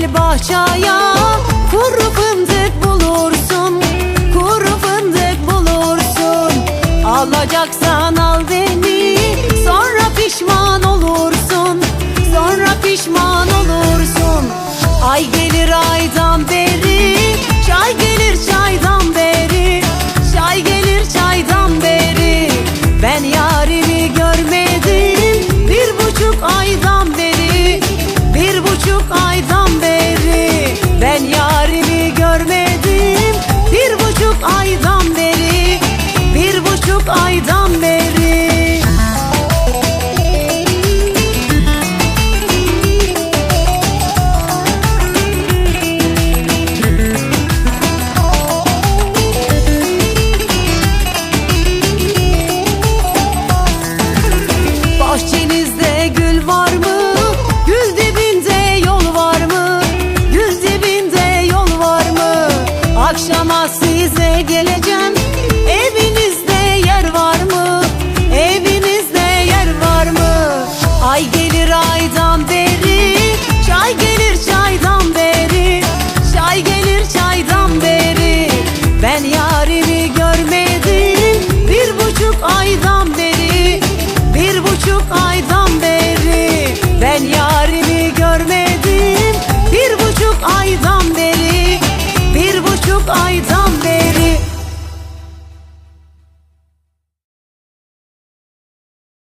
gel bahçaya alguien